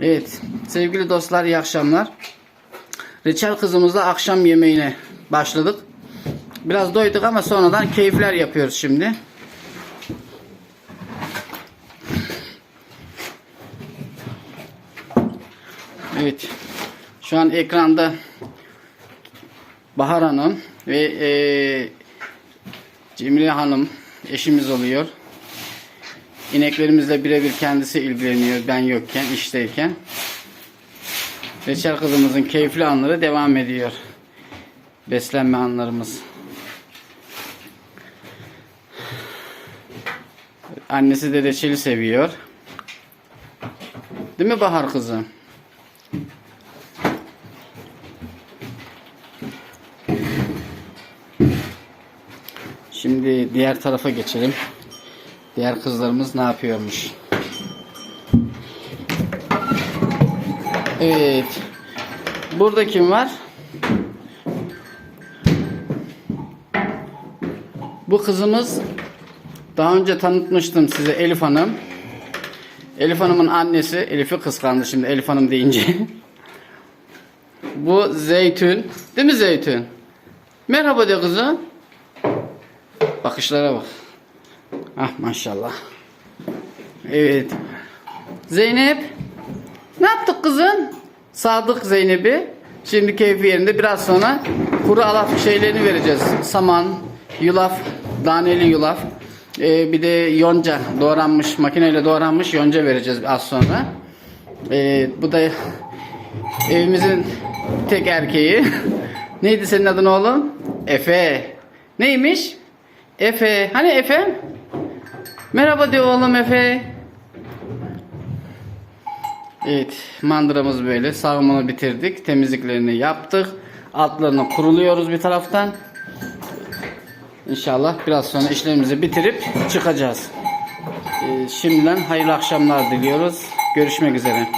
Evet sevgili dostlar iyi akşamlar. Reçel kızımızla akşam yemeğine başladık. Biraz doyduk ama sonradan keyifler yapıyoruz şimdi. Evet. Şu an ekranda Bahar Hanım ve eee Cemile Hanım eşimiz oluyor. İneklerimizle birebir kendisi ilgileniyor ben yokken, işteyken. Reçel kızımızın keyifli anları devam ediyor. Beslenme anlarımız. Annesi de reçeli seviyor. Değil mi Bahar kızım? Şimdi diğer tarafa geçelim. Diğer kızlarımız ne yapıyormuş? Evet. Burada kim var? Bu kızımız daha önce tanıtmıştım size Elif Hanım. Elif Hanım'ın annesi Elif'i kıskandı şimdi Elif Hanım deyince. Bu Zeytün. Değil mi Zeytün? Merhaba de kızım. Bakışlara bak. Ah maşallah. Evet. Zeynep. Ne yaptık kızım? Sadık Zeynep'i. Şimdi keyfi yerinde. Biraz sonra kuru alaf şeylerini vereceğiz. Saman, yulaf, daneli yulaf. Ee, bir de yonca doğranmış, makineyle doğranmış yonca vereceğiz az sonra. Ee, bu da evimizin tek erkeği. Neydi senin adın oğlum? Efe. Neymiş? Efe. Hani Efe? Merhaba de oğlum Efe. Evet, mandıramız böyle. Sağımını bitirdik. Temizliklerini yaptık. Altlarını kuruluyoruz bir taraftan. İnşallah biraz sonra işlerimizi bitirip çıkacağız. Ee, şimdiden hayırlı akşamlar diliyoruz. Görüşmek üzere.